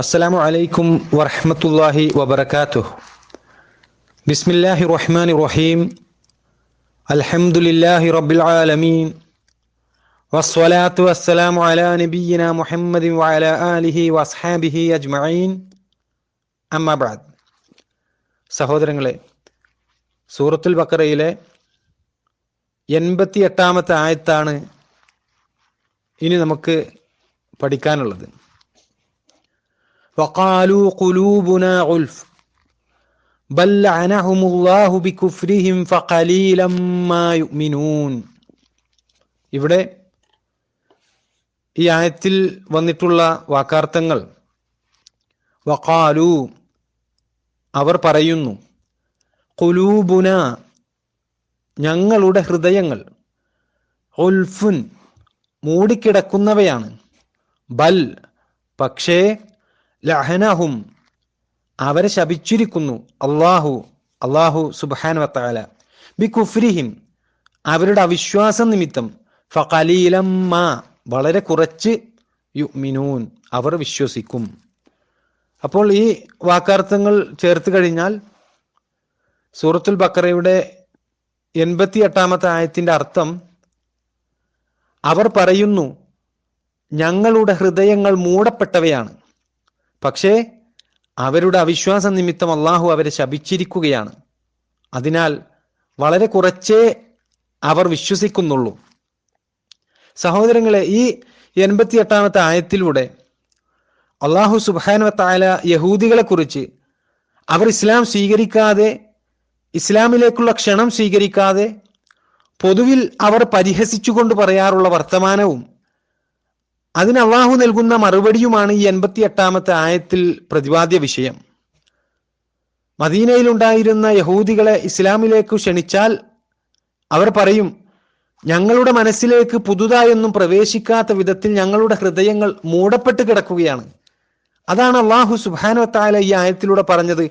അസ്സലാമു അലൈക്കും വറഹമത്തല്ലാഹി വബർക്കാത്തു ബിസ്മില്ലാഹി റഹ്മാൻ റഹീം അൽഹംദുലില്ലാഹി റബ്ബിൽ ആലമീൻ. വസ്സലാത്തു വസ്സലാമു അലാ നബിയിന മുഹമ്മദിൻ വഅല ആലിഹി വസ്ഹാബിഹി അജ്മഈൻ. അമ്മാബാദ് സഹോദരങ്ങളെ സൂറത്തുൽ ബക്കറയിലെ എൺപത്തി എട്ടാമത്തെ ആയത്താണ് ഇനി നമുക്ക് പഠിക്കാനുള്ളത്. وقالوا قلوبنا غلف بل لعنهم الله بكفرهم فقليلا ما يؤمنون ഇവിടെ ഈ ആയത്തിൽ വന്നിട്ടുള്ള വാക്കാർത്ഥങ്ങൾ വഖാലു അവർ പറയുന്നു കുലൂബുന ഞങ്ങളുടെ ഹൃദയങ്ങൾ ഉൽഫുൻ മൂടിക്കിടക്കുന്നവയാണ് ബൽ പക്ഷേ ലഹനഹും. അവരെ ശപിച്ചിരിക്കുന്നു അള്ളാഹു അള്ളാഹു സുബാൻ വത്താല അവരുടെ അവിശ്വാസം നിമിത്തം. ഫലീലം മാ വളരെ കുറച്ച് യുമിനൂൻ അവർ വിശ്വസിക്കും. അപ്പോൾ ഈ വാക്കാർത്ഥങ്ങൾ ചേർത്ത് കഴിഞ്ഞാൽ സൂറത്തുൽ ബക്കറയുടെ എൺപത്തി എട്ടാമത്തെ ആയത്തിന്റെ അർത്ഥം അവർ പറയുന്നു ഞങ്ങളുടെ ഹൃദയങ്ങൾ മൂടപ്പെട്ടവയാണ്. പക്ഷേ അവരുടെ അവിശ്വാസ നിമിത്തം അള്ളാഹു അവരെ ശപിച്ചിരിക്കുകയാണ്. അതിനാൽ വളരെ കുറച്ചേ അവർ വിശ്വസിക്കുന്നുള്ളൂ. സഹോദരങ്ങളെ ഈ എൺപത്തി എട്ടാമത്തെ ആയത്തിലൂടെ അള്ളാഹു സുബാനുവത്തായ യഹൂദികളെ കുറിച്ച് അവർ ഇസ്ലാം സ്വീകരിക്കാതെ ഇസ്ലാമിലേക്കുള്ള ക്ഷണം സ്വീകരിക്കാതെ പൊതുവിൽ അവർ പരിഹസിച്ചുകൊണ്ട് പറയാറുള്ള വർത്തമാനവും അതിന് അള്ളാഹു നൽകുന്ന മറുപടിയുമാണ് ഈ എൺപത്തി എട്ടാമത്തെ ആയത്തിൽ പ്രതിപാദ്യ വിഷയം. മദീനയിലുണ്ടായിരുന്ന യഹൂദികളെ ഇസ്ലാമിലേക്ക് ക്ഷണിച്ചാൽ അവർ പറയും ഞങ്ങളുടെ മനസ്സിലേക്ക് പുതുതായൊന്നും പ്രവേശിക്കാത്ത വിധത്തിൽ ഞങ്ങളുടെ ഹൃദയങ്ങൾ മൂടപ്പെട്ട് കിടക്കുകയാണ്. അതാണ് അള്ളാഹു സുബാനുവത്താല ഈ ആയത്തിലൂടെ പറഞ്ഞത്.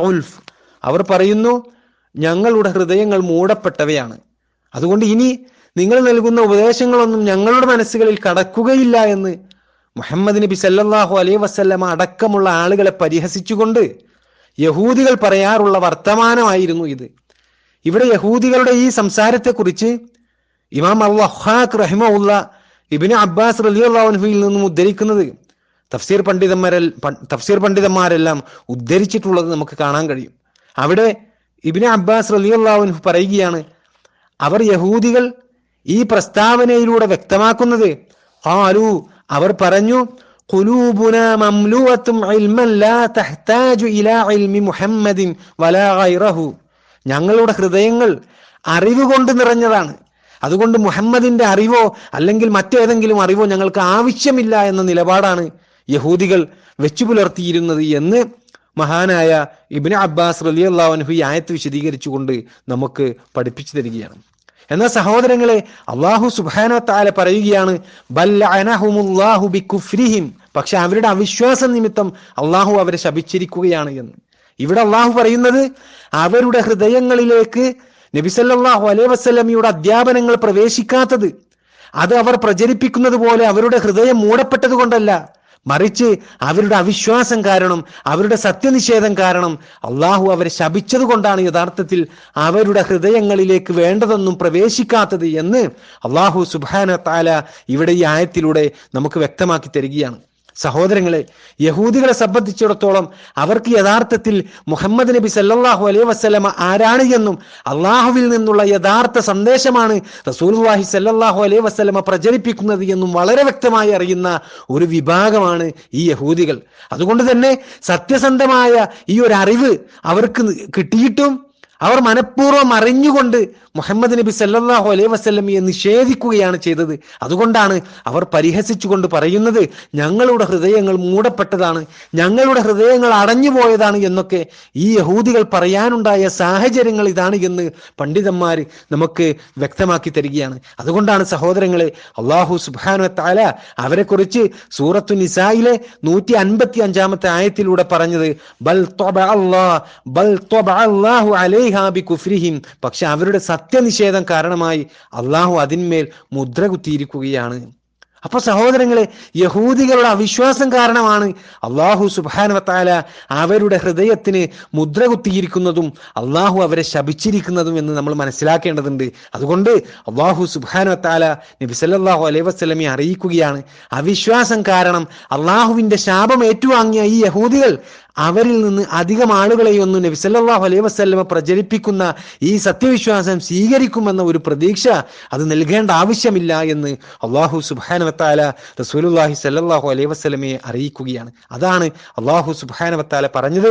ഉൽഫ്. അവർ പറയുന്നു ഞങ്ങളുടെ ഹൃദയങ്ങൾ മൂടപ്പെട്ടവയാണ്. അതുകൊണ്ട് ഇനി നിങ്ങൾ നൽകുന്ന ഉപദേശങ്ങളൊന്നും ഞങ്ങളുടെ മനസ്സുകളിൽ കടക്കുകയില്ല എന്ന് മുഹമ്മദ് നബി സല്ലാഹു അലൈ വസല്ലമ അടക്കമുള്ള ആളുകളെ പരിഹസിച്ചുകൊണ്ട് യഹൂദികൾ പറയാറുള്ള വർത്തമാനമായിരുന്നു ഇത്. ഇവിടെ യഹൂദികളുടെ ഈ സംസാരത്തെക്കുറിച്ച് ഇമാം അള്ളാഖ് റഹിമ ഉള്ള ഇബിന് അബ്ബാസ് റലിയുള്ളാഹുവിൽ നിന്നും ഉദ്ധരിക്കുന്നത് തഫ്സീർ പണ്ഡിതന്മാരെ തഫ്സീർ പണ്ഡിതന്മാരെല്ലാം ഉദ്ധരിച്ചിട്ടുള്ളത് നമുക്ക് കാണാൻ കഴിയും. അവിടെ ഇബിന് അബ്ബാസ് റലിയുള്ളാഹുൻഹു പറയുകയാണ് അവർ യഹൂദികൾ ഈ പ്രസ്താവനയിലൂടെ വ്യക്തമാക്കുന്നത്. ആലു അവർ പറഞ്ഞു ഞങ്ങളുടെ ഹൃദയങ്ങൾ അറിവ് കൊണ്ട് നിറഞ്ഞതാണ്. അതുകൊണ്ട് മുഹമ്മദിന്റെ അറിവോ അല്ലെങ്കിൽ മറ്റേതെങ്കിലും അറിവോ ഞങ്ങൾക്ക് ആവശ്യമില്ല എന്ന നിലപാടാണ് യഹൂദികൾ വെച്ചു പുലർത്തിയിരുന്നത് എന്ന് മഹാനായ ഇബിന് അബ്ബാസ് റലി ഈ ആയത്ത് വിശദീകരിച്ചുകൊണ്ട് നമുക്ക് പഠിപ്പിച്ചു തരികയാണ്. എന്നാൽ സഹോദരങ്ങളെ അള്ളാഹു സുബാനോ താല പറയുകയാണ് പക്ഷെ അവരുടെ അവിശ്വാസം നിമിത്തം അള്ളാഹു അവരെ ശപിച്ചിരിക്കുകയാണ് എന്ന്. ഇവിടെ അള്ളാഹു പറയുന്നത് അവരുടെ ഹൃദയങ്ങളിലേക്ക് നബിസല്ലാഹു അലൈ വസ്ലമിയുടെ അധ്യാപനങ്ങൾ പ്രവേശിക്കാത്തത് അത് അവർ പ്രചരിപ്പിക്കുന്നത് പോലെ അവരുടെ ഹൃദയം മൂടപ്പെട്ടത് കൊണ്ടല്ല മറിച്ച് അവരുടെ അവിശ്വാസം കാരണം അവരുടെ സത്യനിഷേധം കാരണം അള്ളാഹു അവരെ ശപിച്ചത് കൊണ്ടാണ് യഥാർത്ഥത്തിൽ അവരുടെ ഹൃദയങ്ങളിലേക്ക് വേണ്ടതൊന്നും പ്രവേശിക്കാത്തത് എന്ന് അള്ളാഹു സുബാന താല ഇവിടെ ഈ ആയത്തിലൂടെ നമുക്ക് വ്യക്തമാക്കി തരികയാണ്. സഹോദരങ്ങളെ യഹൂദികളെ സംബന്ധിച്ചിടത്തോളം അവർക്ക് യഥാർത്ഥത്തിൽ മുഹമ്മദ് നബി സല്ലാഹു അലൈഹി വസ്ലമ ആരാണ് എന്നും അള്ളാഹുവിൽ നിന്നുള്ള യഥാർത്ഥ സന്ദേശമാണ് റസൂൽവാഹി സല്ലാഹു അലൈഹി വസ്ലമ പ്രചരിപ്പിക്കുന്നത് എന്നും വളരെ വ്യക്തമായി അറിയുന്ന ഒരു വിഭാഗമാണ് ഈ യഹൂദികൾ. അതുകൊണ്ട് തന്നെ സത്യസന്ധമായ ഈ ഒരു അറിവ് അവർക്ക് കിട്ടിയിട്ടും അവർ മനഃപൂർവം അറിഞ്ഞുകൊണ്ട് മുഹമ്മദ് നബി സല്ലാഹു അലൈഹി വസ്ലമിയെ നിഷേധിക്കുകയാണ് ചെയ്തത്. അതുകൊണ്ടാണ് അവർ പരിഹസിച്ചുകൊണ്ട് പറയുന്നത് ഞങ്ങളുടെ ഹൃദയങ്ങൾ മൂടപ്പെട്ടതാണ് ഞങ്ങളുടെ ഹൃദയങ്ങൾ അടഞ്ഞുപോയതാണ് എന്നൊക്കെ ഈ യഹൂദികൾ പറയാനുണ്ടായ സാഹചര്യങ്ങൾ ഇതാണ് എന്ന് പണ്ഡിതന്മാർ നമുക്ക് വ്യക്തമാക്കി തരികയാണ്. അതുകൊണ്ടാണ് സഹോദരങ്ങളെ അള്ളാഹു സുബാന താല അവരെ കുറിച്ച് സൂറത്തു നിസായിലെ നൂറ്റി അൻപത്തി അഞ്ചാമത്തെ ആയത്തിലൂടെ പറഞ്ഞത് ബൽ ബൽ കുഫ്രിഹിം പക്ഷെ അവരുടെ സത്യനിഷേധം കാരണമായി അള്ളാഹു അതിന്മേൽ മുദ്ര കുത്തിയിരിക്കുകയാണ്. അപ്പൊ സഹോദരങ്ങളെ യഹൂദികളുടെ അവിശ്വാസം കാരണമാണ് അള്ളാഹു സുബാനവത്താല അവരുടെ ഹൃദയത്തിന് മുദ്ര കുത്തിയിരിക്കുന്നതും അള്ളാഹു അവരെ ശപിച്ചിരിക്കുന്നതും എന്ന് നമ്മൾ മനസ്സിലാക്കേണ്ടതുണ്ട്. അതുകൊണ്ട് അള്ളാഹു സുബാനവത്താല നബി സല്ലല്ലാഹു അലൈഹി വസ്ലമെ അറിയിക്കുകയാണ്. അവിശ്വാസം കാരണം അള്ളാഹുവിന്റെ ശാപം ഏറ്റുവാങ്ങിയ ഈ യഹൂദികൾ അവരിൽ നിന്ന് അധികം ആളുകളെയൊന്നും നബി സല്ലല്ലാഹു അലൈഹി വസല്ലമ പ്രചരിപ്പിക്കുന്ന ഈ സത്യവിശ്വാസം സ്വീകരിക്കുമെന്ന ഒരു പ്രതീക്ഷ അത് നൽകേണ്ട ആവശ്യമില്ല എന്ന് അള്ളാഹു സുബാനവത്താല റസൂലുല്ലാഹി സല്ലാഹു അലൈഹി വസ്ലമയെ അറിയിക്കുകയാണ്. അതാണ് അള്ളാഹു സുബാനവത്താല പറഞ്ഞത്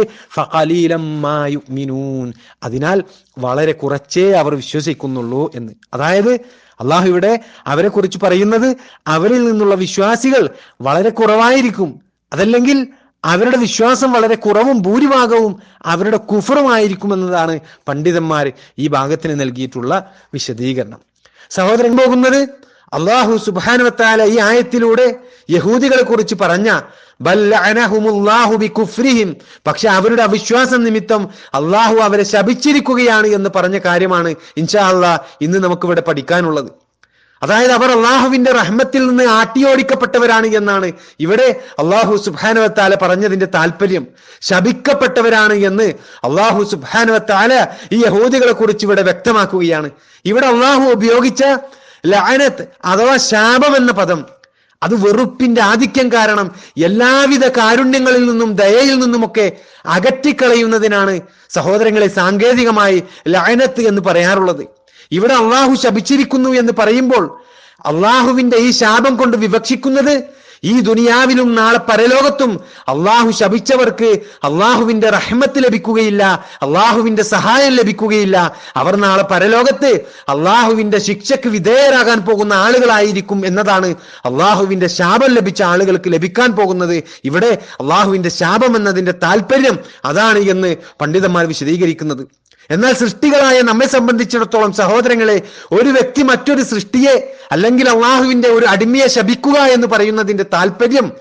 അതിനാൽ വളരെ കുറച്ചേ അവർ വിശ്വസിക്കുന്നുള്ളൂ എന്ന്. അതായത് അള്ളാഹു ഇവിടെ അവരെ കുറിച്ച് പറയുന്നത് അവരിൽ നിന്നുള്ള വിശ്വാസികൾ വളരെ കുറവായിരിക്കും. അതല്ലെങ്കിൽ അവരുടെ വിശ്വാസം വളരെ കുറവും ഭൂരിഭാഗവും അവരുടെ കുഫറുമായിരിക്കുമെന്നതാണ് പണ്ഡിതന്മാർ ഈ ഭാഗത്തിന് നൽകിയിട്ടുള്ള വിശദീകരണം. സഹോദരൻ പോകുന്നത് അള്ളാഹു സുബാനുവത്താല ഈ ആയത്തിലൂടെ യഹൂദികളെ കുറിച്ച് പറഞ്ഞ കുഫ്രിഹിം പക്ഷെ അവരുടെ അവിശ്വാസം നിമിത്തം അള്ളാഹു അവരെ ശപിച്ചിരിക്കുകയാണ് എന്ന് പറഞ്ഞ കാര്യമാണ് ഇൻഷാ അള്ളാഹ് ഇന്ന് നമുക്കിവിടെ പഠിക്കാനുള്ളത്. അതായത് അവർ അള്ളാഹുവിന്റെ റഹ്മത്തിൽ നിന്ന് ആട്ടിയോടിക്കപ്പെട്ടവരാണ് എന്നാണ്. ഇവിടെ അള്ളാഹു സുബാനുവത്താല പറഞ്ഞതിന്റെ താല്പര്യം ശപിക്കപ്പെട്ടവരാണ് എന്ന് അള്ളാഹു സുബാനുവത്താല ഈ യഹൂദികളെ കുറിച്ച് ഇവിടെ വ്യക്തമാക്കുകയാണ്. ഇവിടെ അള്ളാഹു ഉപയോഗിച്ച ലഅനത്ത് അഥവാ ശാപം എന്ന പദം അത് വെറുപ്പിന്റെ ആധിക്യം കാരണം എല്ലാവിധ കാരുണ്യങ്ങളിൽ നിന്നും ദയയിൽ നിന്നുമൊക്കെ അകറ്റിക്കളയുന്നതിനാണ് സഹോദരങ്ങളെ സാങ്കേതികമായി ലയനത്ത് എന്ന് പറയാറുള്ളത്. ഇവിടെ അള്ളാഹു ശപിച്ചിരിക്കുന്നു എന്ന് പറയുമ്പോൾ അള്ളാഹുവിന്റെ ഈ ശാപം കൊണ്ട് വിവക്ഷിക്കുന്നത് ഈ ദുനിയാവിലും നാളെ പരലോകത്തും അള്ളാഹു ശപിച്ചവർക്ക് അള്ളാഹുവിന്റെ റഹ്മത്ത് ലഭിക്കുകയില്ല അള്ളാഹുവിന്റെ സഹായം ലഭിക്കുകയില്ല. അവർ നാളെ പരലോകത്ത് അള്ളാഹുവിന്റെ ശിക്ഷക്ക് വിധേയരാകാൻ പോകുന്ന ആളുകളായിരിക്കും എന്നതാണ് അള്ളാഹുവിന്റെ ശാപം ലഭിച്ച ആളുകൾക്ക് ലഭിക്കാൻ പോകുന്നത്. ഇവിടെ അള്ളാഹുവിന്റെ ശാപം എന്നതിന്റെ താല്പര്യം അതാണ് എന്ന് പണ്ഡിതന്മാർ വിശദീകരിക്കുന്നത്. എന്നാൽ സൃഷ്ടികളായ നമ്മെ സംബന്ധിച്ചിടത്തോളം സഹോദരങ്ങളെ ഒരു വ്യക്തി മറ്റൊരു സൃഷ്ടിയെ അല്ലെങ്കിൽ അള്ളാഹുവിന്റെ ഒരു അടിമയെ ശപിക്കുക എന്ന് പറയുന്നതിന്റെ താല്പര്യം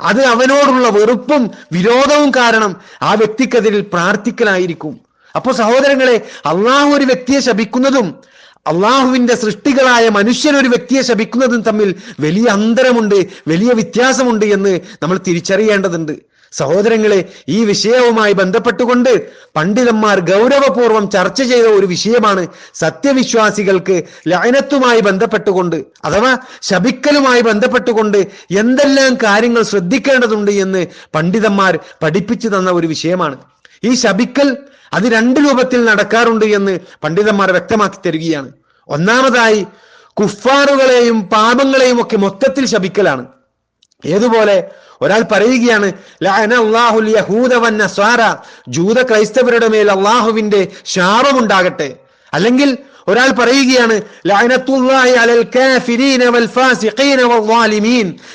അത് അവനോടുള്ള വെറുപ്പും വിരോധവും കാരണം ആ വ്യക്തിക്കെതിരിൽ പ്രാർത്ഥിക്കലായിരിക്കും. അപ്പോൾ സഹോദരങ്ങളെ അള്ളാഹു ഒരു വ്യക്തിയെ ശപിക്കുന്നതും അള്ളാഹുവിന്റെ സൃഷ്ടികളായ മനുഷ്യൻ ഒരു വ്യക്തിയെ ശപിക്കുന്നതും തമ്മിൽ വലിയ അന്തരമുണ്ട് വലിയ വ്യത്യാസമുണ്ട് എന്ന് നമ്മൾ തിരിച്ചറിയേണ്ടതുണ്ട്. സഹോദരങ്ങളെ ഈ വിഷയവുമായി ബന്ധപ്പെട്ടുകൊണ്ട് പണ്ഡിതന്മാർ ഗൗരവപൂർവം ചർച്ച ചെയ്ത ഒരു വിഷയമാണ് സത്യവിശ്വാസികൾക്ക് ലയനത്തുമായി ബന്ധപ്പെട്ടുകൊണ്ട് അഥവാ ശപിക്കലുമായി ബന്ധപ്പെട്ടുകൊണ്ട് എന്തെല്ലാം കാര്യങ്ങൾ ശ്രദ്ധിക്കേണ്ടതുണ്ട് എന്ന് പണ്ഡിതന്മാർ പഠിപ്പിച്ചു തന്ന ഒരു വിഷയമാണ്. ഈ ശപിക്കൽ അത് രണ്ട് രൂപത്തിൽ നടക്കാറുണ്ട് എന്ന് പണ്ഡിതന്മാർ വ്യക്തമാക്കി തരികയാണ്. ഒന്നാമതായി കുഫാറുകളെയും പാപങ്ങളെയും ഒക്കെ മൊത്തത്തിൽ ശപിക്കലാണ്. ഏതുപോലെ ഒരാൾ പറയുകയാണ് ജൂത ക്രൈസ്തവരുടെ മേൽ അള്ളാഹുവിന്റെ ശാപമുണ്ടാകട്ടെ. അല്ലെങ്കിൽ ഒരാൾ പറയുകയാണ്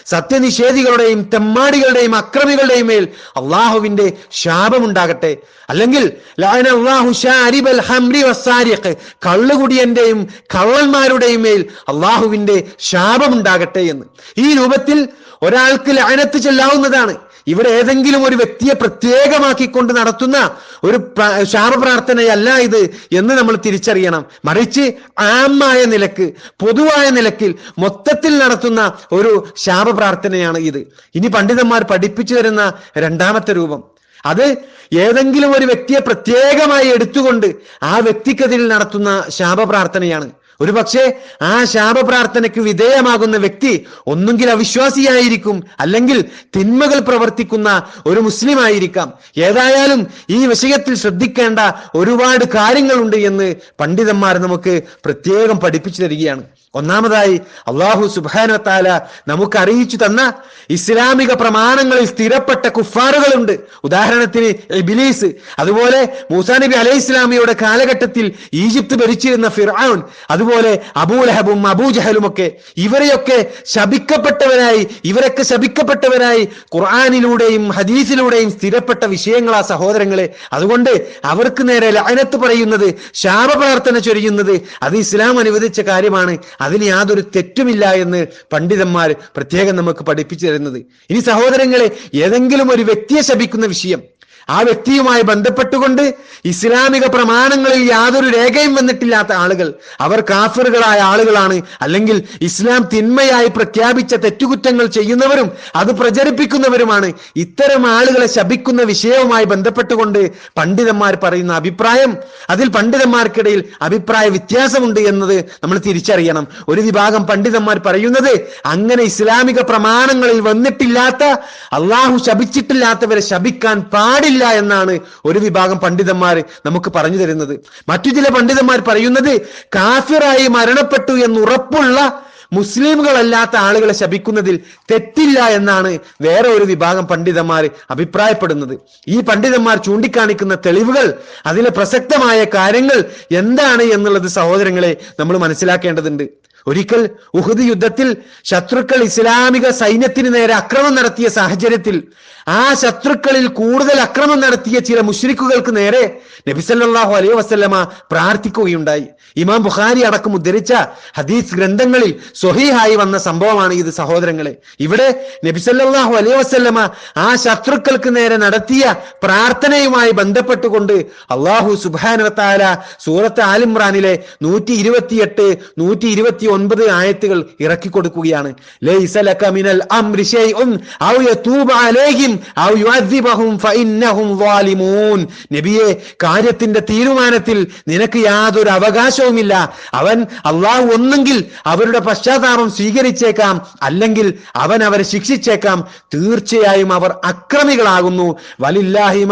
സത്യനിഷേധികളുടെയും തെമ്മാടികളുടെയും അക്രമികളുടെയും മേൽ അള്ളാഹുവിന്റെ ശാപമുണ്ടാകട്ടെ. അല്ലെങ്കിൽ കള്ളുകുടിയന്റെയും കള്ളന്മാരുടെയും മേൽ അള്ളാഹുവിന്റെ ശാപമുണ്ടാകട്ടെ എന്ന്. ഈ രൂപത്തിൽ ഒരാൾക്ക് ലയനത്ത് ചെല്ലാവുന്നതാണ്. ഇവിടെ ഏതെങ്കിലും ഒരു വ്യക്തിയെ പ്രത്യേകമാക്കിക്കൊണ്ട് നടത്തുന്ന ഒരു ശാപപ്രാർത്ഥനയല്ല ഇത് എന്ന് നമ്മൾ തിരിച്ചറിയണം. മറിച്ച് ആമായ നിലയ്ക്ക് പൊതുവായ നിലക്കിൽ മൊത്തത്തിൽ നടത്തുന്ന ഒരു ശാപപ്രാർത്ഥനയാണ് ഇത്. ഇനി പണ്ഡിതന്മാർ പഠിപ്പിച്ചു തരുന്ന രണ്ടാമത്തെ രൂപം. അത് ഏതെങ്കിലും ഒരു വ്യക്തിയെ പ്രത്യേകമായി എടുത്തുകൊണ്ട് ആ വ്യക്തിക്കെതിരിൽ നടത്തുന്ന ശാപപ്രാർത്ഥനയാണ്. ഒരു പക്ഷേ ആ ശാപപ്രാർത്ഥനയ്ക്ക് വിധേയമാകുന്ന വ്യക്തി ഒന്നുകിൽ അവിശ്വാസിയായിരിക്കും അല്ലെങ്കിൽ തിന്മകൾ പ്രവർത്തിക്കുന്ന ഒരു മുസ്ലിം ആയിരിക്കാം ഏതായാലും ഈ വിഷയത്തിൽ ശ്രദ്ധിക്കേണ്ട ഒരുപാട് കാര്യങ്ങളുണ്ട് എന്ന് പണ്ഡിതന്മാർ നമുക്ക് പ്രത്യേകം പഠിപ്പിച്ചു തരികയാണ്. ഒന്നാമതായി അള്ളാഹു സുബാന താല നമുക്ക് അറിയിച്ചു തന്ന ഇസ്ലാമിക പ്രമാണങ്ങളിൽ സ്ഥിരപ്പെട്ട കുഫാറുകളുണ്ട്. ഉദാഹരണത്തിന് ബിലീസ് അതുപോലെ മൂസാ നബി അലൈഹി ഇസ്ലാമിയുടെ കാലഘട്ടത്തിൽ ഈജിപ്ത് ഭരിച്ചിരുന്ന ഫിർആൻ അതുപോലെ അബൂലഹബും അബൂജഹലും ഒക്കെ ഇവരെയൊക്കെ ശപിക്കപ്പെട്ടവരായി ഇവരൊക്കെ ശപിക്കപ്പെട്ടവരായി ഖുർആാനിലൂടെയും ഹദീസിലൂടെയും സ്ഥിരപ്പെട്ട വിഷയങ്ങളാ സഹോദരങ്ങളെ. അതുകൊണ്ട് അവർക്ക് നേരെ ലയനത്ത് പറയുന്നത് ശാപപ്രാർത്ഥന ചൊരിയുന്നത് അത് ഇസ്ലാം അനുവദിച്ച കാര്യമാണ്. അതിന് യാതൊരു തെറ്റുമില്ല എന്ന് പണ്ഡിതന്മാർ പ്രത്യേകം നമുക്ക് പഠിപ്പിച്ചു തരുന്നത്. ഇനി സഹോദരങ്ങളെ ഏതെങ്കിലും ഒരു വ്യക്തിയെ ശപിക്കുന്ന വിഷയം ആ വ്യക്തിയുമായി ബന്ധപ്പെട്ടുകൊണ്ട് ഇസ്ലാമിക പ്രമാണങ്ങളിൽ യാതൊരു രേഖയും വന്നിട്ടില്ലാത്ത ആളുകൾ. അവർ കാഫറുകളായ ആളുകളാണ്. അല്ലെങ്കിൽ ഇസ്ലാം തിന്മയായി പ്രഖ്യാപിച്ച തെറ്റുകുറ്റങ്ങൾ ചെയ്യുന്നവരും അത് പ്രചരിപ്പിക്കുന്നവരുമാണ്. ഇത്തരം ആളുകളെ ശപിക്കുന്ന വിഷയവുമായി ബന്ധപ്പെട്ടുകൊണ്ട് പണ്ഡിതന്മാർ പറയുന്ന അഭിപ്രായം അതിൽ പണ്ഡിതന്മാർക്കിടയിൽ അഭിപ്രായ വ്യത്യാസമുണ്ട് എന്നത് നമ്മൾ തിരിച്ചറിയണം. ഒരു വിഭാഗം പണ്ഡിതന്മാർ പറയുന്നത് അങ്ങനെ ഇസ്ലാമിക പ്രമാണങ്ങളിൽ വന്നിട്ടില്ലാത്ത അള്ളാഹു ശപിച്ചിട്ടില്ലാത്തവരെ ശപിക്കാൻ പാടില്ല എന്നാണ് ഒരു വിഭാഗം പണ്ഡിതന്മാർ നമുക്ക് പറഞ്ഞു തരുന്നത്. മറ്റു ചില പണ്ഡിതന്മാർ പറയുന്നത് കാഫിറായി മരണപ്പെട്ടു എന്ന് ഉറപ്പുള്ള മുസ്ലിമുകളല്ലാത്ത ആളുകളെ ശപിക്കുന്നതിൽ തെറ്റില്ല എന്നാണ് വേറെ ഒരു വിഭാഗം പണ്ഡിതന്മാർ അഭിപ്രായപ്പെടുന്നത്. ഈ പണ്ഡിതന്മാർ ചൂണ്ടിക്കാണിക്കുന്ന തെളിവുകൾ അതിലെ പ്രസക്തമായ കാര്യങ്ങൾ എന്താണ് എന്നുള്ളത് സഹോദരങ്ങളെ നമ്മൾ മനസ്സിലാക്കേണ്ടതുണ്ട്. ഒരിക്കൽ ഉഹുദ് യുദ്ധത്തിൽ ശത്രുക്കൾ ഇസ്ലാമിക സൈന്യത്തിന് നേരെ അക്രമം നടത്തിയ സാഹചര്യത്തിൽ ആ ശത്രുക്കളിൽ കൂടുതൽ അക്രമം നടത്തിയ ചില മുഷ്രിക്കുകൾക്ക് നേരെ നബിസല്ലാഹു അലൈഹി വസ്ലമ പ്രാർത്ഥിക്കുകയുണ്ടായി. ഇമാം ബുഖാരി അടക്കം ഉദ്ധരിച്ച ഹദീസ് ഗ്രന്ഥങ്ങളിൽ സ്വഹീഹായി വന്ന സംഭവമാണ് ഇത് സഹോദരങ്ങളെ. ഇവിടെ നബിസല്ലാഹു അലൈഹി വസ്ല്ലമ ആ ശത്രുക്കൾക്ക് നേരെ നടത്തിയ പ്രാർത്ഥനയുമായി ബന്ധപ്പെട്ടുകൊണ്ട് അള്ളാഹു സുബാനുവത്താല സൂറത്ത് ആലിമ്രാനിലെ നൂറ്റി ഇരുപത്തിയെട്ട് നൂറ്റി ഇരുപത്തി ഒൻപത് ആയത്തുകൾ ഇറക്കി കൊടുക്കുകയാണ് നബിയെ കാര്യത്തിന്റെ തീരുമാനത്തിൽ നിനക്ക് യാതൊരു അവകാശവുമില്ല. അവൻ അള്ളാഹു ഒന്നെങ്കിൽ അവരുടെ പശ്ചാത്താപം സ്വീകരിച്ചേക്കാം. അല്ലെങ്കിൽ അവൻ അവരെ ശിക്ഷിച്ചേക്കാം. തീർച്ചയായും അവർ അക്രമികളാകുന്നു. വലില്ലാഹി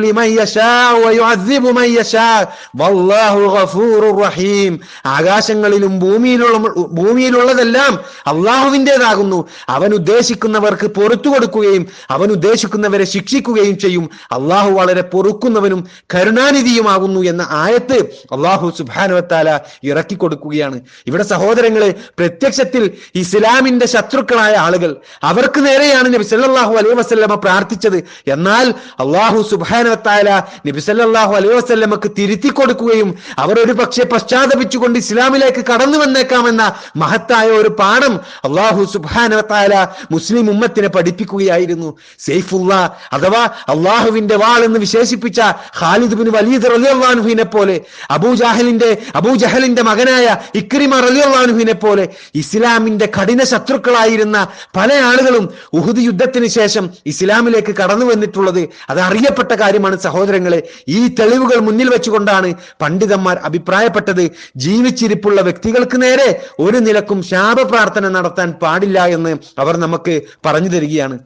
ലിമൻ മൻ റഹീം. ആകാശങ്ങളിലും ഭൂമിയിലുള്ള ഭൂമിയിലുള്ളതെല്ലാം അള്ളാഹുവിന്റെതാകുന്നു. അവൻ ഉദ്ദേശിക്കുന്നവർക്ക് പൊറത്തു കൊടുക്കുകയും അവൻ ഉദ്ദേശിക്കുന്നവരെ ശിക്ഷിക്കുകയും ചെയ്യും. അള്ളാഹു വളരെ പൊറുക്കുന്നവനും കരുണാനിധിയുമാകുന്നു എന്ന ആയത്ത് അള്ളാഹു സുബാനുവത്താല ഇറക്കി കൊടുക്കുകയാണ്. ഇവിടെ സഹോദരങ്ങളെ പ്രത്യക്ഷത്തിൽ ഇസ്ലാമിന്റെ ശത്രുക്കളായ ആളുകൾ അവർക്ക് നേരെയാണ് നബി സല്ലല്ലാഹു അലൈഹി വസ്ലമ പ്രാർത്ഥിച്ചത്. എന്നാൽ അള്ളാഹു സുബാനുവത്താല നബി അലൈഹി വസല്ലമക്ക് തിരുത്തി കൊടുക്കുകയും അവർ ഒരു പക്ഷേ പശ്ചാത്തപിച്ചുകൊണ്ട് ഇസ്ലാമിലേക്ക് കടന്നു വന്നേക്കാമെന്ന മഹത്തായ ഒരു പാഠം അള്ളാഹു സുബാന മുസ്ലിം ഉമ്മത്തിനെ പഠിപ്പിക്കുകയായിരുന്നു. സെയ്ഫുള്ള അഥവാ അള്ളാഹുവിന്റെ വാൾ എന്ന് വിശേഷിപ്പിച്ച ഖാലിദ് ബിൻ വലീദ് റലിയുള്ളാനുഹിനെ പോലെ അബൂജാഹലിന്റെ അബൂജഹലിന്റെ മകനായ ഇക്രിമ റലിയുള്ളാനുഹിനെ പോലെ ഇസ്ലാമിന്റെ കഠിന ശത്രുക്കളായിരുന്ന പല ആളുകളും ഉഹുദ് യുദ്ധത്തിന് ശേഷം ഇസ്ലാമിലേക്ക് കടന്നു വന്നിട്ടുള്ളത് അത് അറിയപ്പെട്ട കാര്യമാണ് സഹോദരങ്ങളെ. ഈ തെളിവുകൾ മുന്നിൽ വെച്ചുകൊണ്ടാണ് പണ്ഡിതന്മാർ അഭിപ്രായപ്പെട്ടത്. ജീവിച്ചിരിപ്പുള്ള വ്യക്തികൾക്ക് നേരെ ഒരു നിലക്കും ശാപപ്രാർത്ഥന നടത്താൻ പാടില്ല എന്ന് അവർ നമുക്ക് പറഞ്ഞു തരികയാണ്.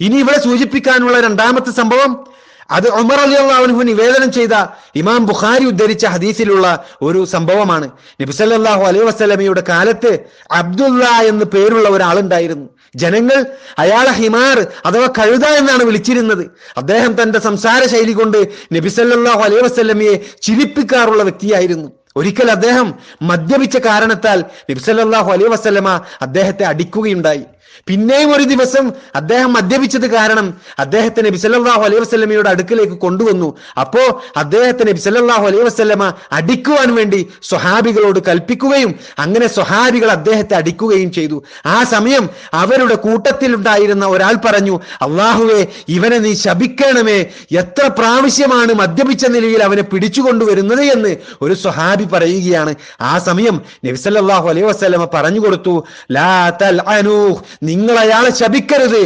ഇനി ഇവിടെ സൂചിപ്പിക്കാനുള്ള രണ്ടാമത്തെ സംഭവം അത് ഉമർ അലി അള്ളാഹുനഹു നിവേദനം ചെയ്ത ഇമാം ബുഖാരി ഉദ്ധരിച്ച ഹദീസിലുള്ള ഒരു സംഭവമാണ്. നബിസല്ലാഹു അലൈഹി വസ്ലമിയുടെ കാലത്ത് അബ്ദുല്ല എന്ന് പേരുള്ള ഒരാളുണ്ടായിരുന്നു. ജനങ്ങൾ അയാളെ ഹിമാർ അഥവാ കഴുത എന്നാണ് വിളിച്ചിരുന്നത്. അദ്ദേഹം തന്റെ സംസാര ശൈലി കൊണ്ട് നബിസല്ലാഹു അലൈഹി വസ്ലമയെ ചിരിപ്പിക്കാറുള്ള വ്യക്തിയായിരുന്നു. ഒരിക്കൽ അദ്ദേഹം മദ്യപിച്ച കാരണത്താൽ നബിസല്ലാഹു അലൈഹി വസ്ലമ അദ്ദേഹത്തെ അടിക്കുകയുണ്ടായി. പിന്നെയും ഒരു ദിവസം അദ്ദേഹം മദ്യപിച്ചത് കാരണം അദ്ദേഹത്തെ നബി സല്ലല്ലാഹു അലൈഹി വസല്ലമയുടെ അടുക്കിലേക്ക് കൊണ്ടുവന്നു. അപ്പോ അദ്ദേഹത്തെ നബി സല്ലല്ലാഹു അലൈഹി വസല്ലമ അടിക്കുവാൻ വേണ്ടി സ്വഹാബികളോട് കൽപ്പിക്കുകയും അങ്ങനെ സ്വഹാബികൾ അദ്ദേഹത്തെ അടിക്കുകയും ചെയ്തു. ആ സമയം അവരുടെ കൂട്ടത്തിൽ ഉണ്ടായിരുന്ന ഒരാൾ പറഞ്ഞു അള്ളാഹുവെ ഇവനെ നീ ശപിക്കണമേ. എത്ര പ്രാവശ്യമാണ് മദ്യപിച്ച നിലയിൽ അവനെ പിടിച്ചുകൊണ്ടുവരുന്നത് എന്ന് ഒരു സ്വഹാബി പറയുകയാണ്. ആ സമയം നബിസല്ലാഹു അലൈഹി വസല്ലമ പറഞ്ഞു കൊടുത്തു ലാ തൽഅനൂഹ് നിങ്ങൾ അയാളെ ശപിക്കരുത്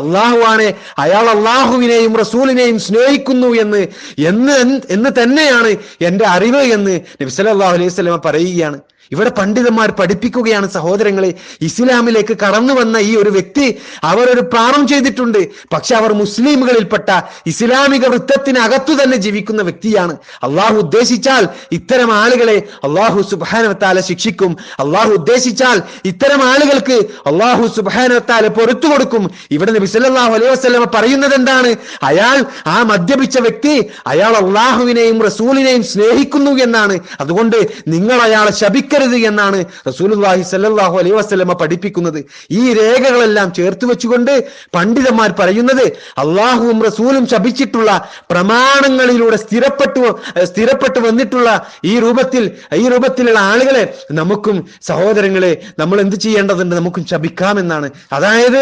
അള്ളാഹുവാണ് അയാൾ അള്ളാഹുവിനെയും റസൂലിനെയും സ്നേഹിക്കുന്നു എന്ന്. എന്ന് എന്ന് തന്നെയാണ് എന്റെ അറിവ് എന്ന് നബി സല്ലല്ലാഹു അലൈഹി സ്വലമ പറയുകയാണ്. ഇവിടെ പണ്ഡിതന്മാർ പഠിപ്പിക്കുകയാണ് സഹോദരങ്ങളെ. ഇസ്ലാമിലേക്ക് കടന്നു വന്ന ഈ ഒരു വ്യക്തി അവർ ഒരു പാപം ചെയ്തിട്ടുണ്ട്. പക്ഷെ അവർ മുസ്ലിമുകളിൽപ്പെട്ട ഇസ്ലാമിക വൃത്തത്തിനകത്തു തന്നെ ജീവിക്കുന്ന വ്യക്തിയാണ്. അള്ളാഹു ഉദ്ദേശിച്ചാൽ ഇത്തരം ആളുകളെ അള്ളാഹു സുബാനവത്താല ശിക്ഷിക്കും. അള്ളാഹു ഉദ്ദേശിച്ചാൽ ഇത്തരം ആളുകൾക്ക് അള്ളാഹു സുബാനവത്താല പൊറത്തു കൊടുക്കും. ഇവിടെ നബി സല്ലല്ലാഹു അലൈഹി വസ്ലമ പറയുന്നത് എന്താണ്? അയാൾ ആ മദ്യപിച്ച വ്യക്തി അയാൾ അള്ളാഹുവിനെയും റസൂലിനെയും സ്നേഹിക്കുന്നു എന്നാണ്. അതുകൊണ്ട് നിങ്ങൾ അയാളെ ശപിക്കരുത്. ശപിക്കരുത് എന്നാണ് റസൂലുള്ളാഹി സല്ലല്ലാഹു അലൈഹി വസല്ലമ പഠിപ്പിക്കുന്നത്. ഈ രേഖകളെല്ലാം ചേർത്ത് വെച്ചുകൊണ്ട് പണ്ഡിതന്മാർ പറയുന്നത് അള്ളാഹുവും റസൂലും ശപിച്ചിട്ടുള്ള പ്രമാണങ്ങളിലൂടെ സ്ഥിരപ്പെട്ടു സ്ഥിരപ്പെട്ടു വന്നിട്ടുള്ള ഈ രൂപത്തിൽ ഈ രൂപത്തിലുള്ള ആളുകളെ നമുക്കും സഹോദരങ്ങളെ നമ്മൾ എന്ത് ചെയ്യേണ്ടതുണ്ട് നമുക്കും ശപിക്കാമെന്നാണ്. അതായത്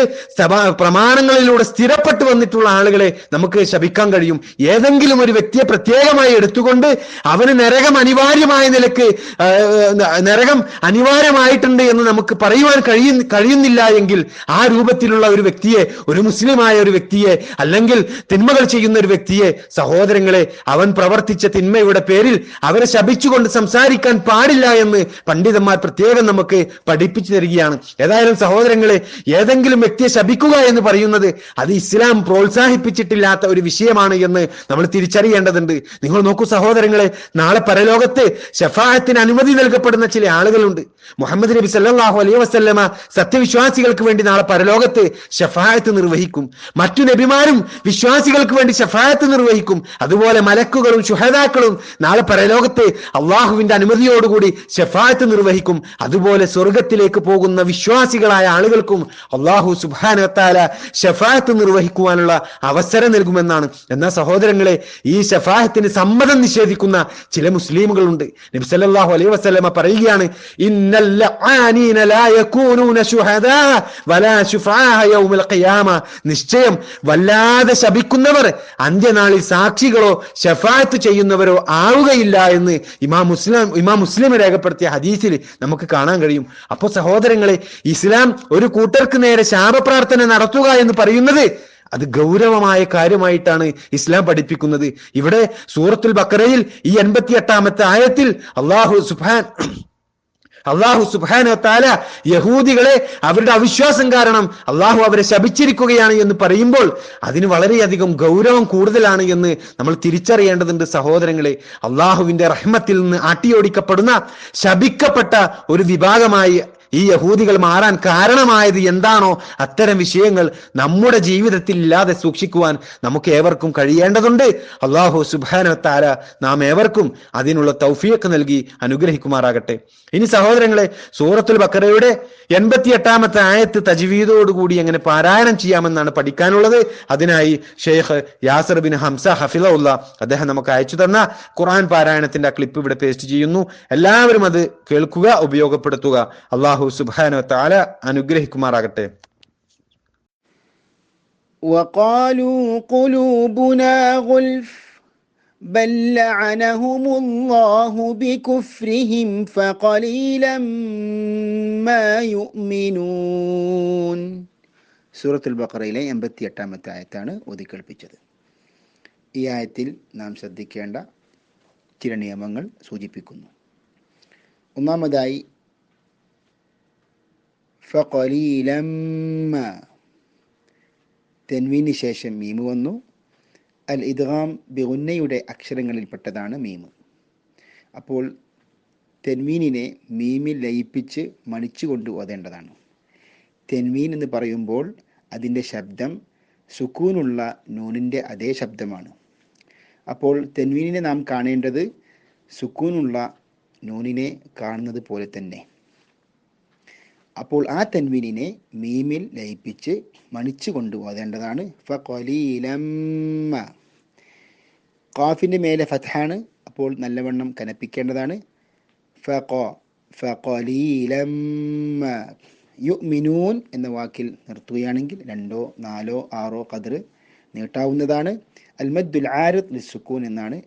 പ്രമാണങ്ങളിലൂടെ സ്ഥിരപ്പെട്ടു വന്നിട്ടുള്ള ആളുകളെ നമുക്ക് ശപിക്കാൻ കഴിയും. ഏതെങ്കിലും ഒരു വ്യക്തിയെ പ്രത്യേകമായി എടുത്തുകൊണ്ട് അവന് നരകം അനിവാര്യമായ നിലയ്ക്ക് നരകം അനിവാര്യമായിട്ടുണ്ട് എന്ന് നമുക്ക് പറയുവാൻ കഴിയ കഴിയുന്നില്ല എങ്കിൽ ആ രൂപത്തിലുള്ള ഒരു വ്യക്തിയെ ഒരു മുസ്ലിമായ ഒരു വ്യക്തിയെ അല്ലെങ്കിൽ തിന്മകൾ ചെയ്യുന്ന ഒരു വ്യക്തിയെ സഹോദരങ്ങളെ അവൻ പ്രവർത്തിച്ച തിന്മയുടെ പേരിൽ അവരെ ശപിച്ചുകൊണ്ട് സംസാരിക്കാൻ പാടില്ല എന്ന് പണ്ഡിതന്മാർ പ്രത്യേകം നമുക്ക് പഠിപ്പിച്ചു തരികയാണ്. ഏതായാലും സഹോദരങ്ങളെ ഏതെങ്കിലും വ്യക്തിയെ ശപിക്കുക എന്ന് പറയുന്നത് അത് ഇസ്ലാം പ്രോത്സാഹിപ്പിച്ചിട്ടില്ലാത്ത ഒരു വിഷയമാണ് എന്ന് നമ്മൾ തിരിച്ചറിയേണ്ടതുണ്ട്. നിങ്ങൾ നോക്കൂ സഹോദരങ്ങളെ നാളെ പരലോകത്ത് ശഫായത്തിന് അനുമതി നൽകപ്പെടുന്ന ചില ആളുകളുണ്ട്. മുഹമ്മദ് നബി സല്ലാഹു അലൈഹി വസല്ലമ സത്യവിശ്വാസികൾക്ക് വേണ്ടി നാളെ പരലോകത്ത് ഷഫായത്ത് നിർവഹിക്കും. മറ്റു നബിമാരും വിശ്വാസികൾക്ക് വേണ്ടി ഷഫായത്ത് നിർവഹിക്കും. അതുപോലെ മലക്കുകളും ശുഹദാക്കളും നാളെ പരലോകത്ത് അള്ളാഹുവിന്റെ അനുമതിയോടുകൂടി ഷഫായത്ത് നിർവഹിക്കും. അതുപോലെ സ്വർഗത്തിലേക്ക് പോകുന്ന വിശ്വാസികളായ ആളുകൾക്കും അള്ളാഹു സുബാനത്താല ഷഫായത്ത് നിർവഹിക്കുവാനുള്ള അവസരം നൽകുമെന്നാണ്. എന്നാൽ സഹോദരങ്ങളെ ഈ ഷഫായത്തിന് സമ്മതം നിഷേധിക്കുന്ന ചില മുസ്ലിമുകളുണ്ട്. നബി സല്ലല്ലാഹു അലൈഹി വസല്ലമ പറയുകയാണ് ഖിയാമ. നിശ്ചയം വല്ലാതെ ശപിക്കുന്നവർ അന്ത്യനാളിൽ സാക്ഷികളോ ഷഫായത്ത് ചെയ്യുന്നവരോ ആവുകയില്ല എന്ന് ഇമാം മുസ്ലിം ഇമാം മുസ്ലിം രേഖപ്പെടുത്തിയ ഹദീസിൽ നമുക്ക് കാണാൻ കഴിയും. അപ്പോൾ സഹോദരങ്ങളെ ഇസ്ലാം ഒരു കൂട്ടർക്ക് നേരെ ശാപപ്രാർത്ഥന നടത്തുക എന്ന് പറയുന്നത് അത് ഗൗരവമായ കാര്യമായിട്ടാണ് ഇസ്ലാം പഠിപ്പിക്കുന്നത്. ഇവിടെ സൂറത്തുൽ ബക്കറയിൽ ഈ എൺപത്തി എട്ടാമത്തെ ആയത്തിൽ അള്ളാഹു സുബാൻ അള്ളാഹു സുബാന യഹൂദികളെ അവരുടെ അവിശ്വാസം കാരണം അള്ളാഹു അവരെ ശപിച്ചിരിക്കുകയാണ് എന്ന് പറയുമ്പോൾ അതിന് വളരെയധികം ഗൗരവം കൂടുതലാണ് എന്ന് നമ്മൾ തിരിച്ചറിയേണ്ടതുണ്ട് സഹോദരങ്ങളെ. അള്ളാഹുവിന്റെ റഹ്മത്തിൽ നിന്ന് ആട്ടിയോടിക്കപ്പെടുന്ന ശപിക്കപ്പെട്ട ഒരു വിഭാഗമായി ഈ യഹൂദികൾ മാറാൻ കാരണമായത് എന്താണോ അത്തരം വിഷയങ്ങൾ നമ്മുടെ ജീവിതത്തിൽ ഇല്ലാതെ സൂക്ഷിക്കുവാൻ നമുക്ക് ഏവർക്കും കഴിയേണ്ടതുണ്ട്. അള്ളാഹു സുബാന താര നാം ഏവർക്കും അതിനുള്ള തൗഫിയൊക്കെ നൽകി അനുഗ്രഹിക്കുമാറാകട്ടെ. ഇനി സഹോദരങ്ങളെ സൂറത്തുൽ ബക്കറയുടെ എൺപത്തി എട്ടാമത്തെ ആയത്ത് തജ്വീദോടുകൂടി എങ്ങനെ പാരായണം ചെയ്യാമെന്നാണ് പഠിക്കാനുള്ളത് അതിനായി ഷെയ്ഖ് യാസർ ബിൻ ഹംസ ഹഫിലുള്ള അദ്ദേഹം നമുക്ക് അയച്ചു തന്ന ഖുർആൻ പാരായണത്തിന്റെ ആ ക്ലിപ്പ് ഇവിടെ പേസ്റ്റ് ചെയ്യുന്നു എല്ലാവരും അത് കേൾക്കുക ഉപയോഗപ്പെടുത്തുക അള്ളാഹു സുബാനോ താല അനുഗ്രഹിക്കുമാറാകട്ടെ وقالوا قلوبنا غلف بل لعنهم الله بكفرهم فقليلا ما يؤمنون സൂറത്തുൽ ബക്കറയിലെ എൺപത്തി എട്ടാമത്തെ ആയത്താണ് ഒതുക്കേൽപ്പിച്ചത് ഈ ആയത്തിൽ നാം ശ്രദ്ധിക്കേണ്ട ചില നിയമങ്ങൾ സൂചിപ്പിക്കുന്നു ഒന്നാമതായി ഫലീലമ്മ തെൻവീന് ശേഷം മീമ് വന്നു അൽ ഇദ്ഗാം ബിഗുന്നയുടെ അക്ഷരങ്ങളിൽപ്പെട്ടതാണ് മീം. അപ്പോൾ തെൻവീനിനെ മീമിൽ ലയിപ്പിച്ച് മണിച്ചുകൊണ്ട് ഓതേണ്ടതാണ്. തെൻവീൻ എന്ന് പറയുമ്പോൾ അതിന്റെ ശബ്ദം സുക്കൂനുള്ള നൂനിന്റെ അതേ ശബ്ദമാണ്. അപ്പോൾ തെൻവീനിനെ നാം കാണേണ്ടത് സുക്കൂനുള്ള നൂനിനെ കാണുന്നത് പോലെ തന്നെ. അപ്പോൾ ആ തൻവീനിനെ മീമിൽ ലയിപ്പിച്ച് മണിച്ചു കൊണ്ടുപോകേണ്ടതാണ്. ഫ കൊലീലമ്മ ഖാഫിന്റെ മേലെ ഫത്ഹാണ്. അപ്പോൾ നല്ലവണ്ണം കനപ്പിക്കേണ്ടതാണ്. ഫഖോ ഫലീലമ്മ യുമിനൂൻ എന്ന വാക്കിൽ നിർത്തുകയാണെങ്കിൽ രണ്ടോ നാലോ ആറോ കതിർ നീട്ടാവുന്നതാണ്. അൽമദ്ദുൽ ആരത് ലിസുക്കൂൻ എന്നാണ്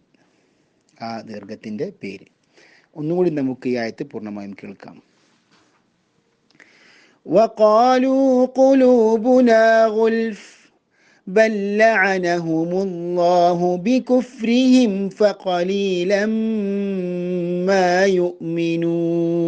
ആ ദീർഘത്തിന്റെ പേര്. ഒന്നുകൂടി നമുക്ക് ഈ ആയത്ത് പൂർണമായും കേൾക്കാം. وقالوا قلوبنا غلف بل لعنهم الله بكفرهم فقليلا ما يؤمنون.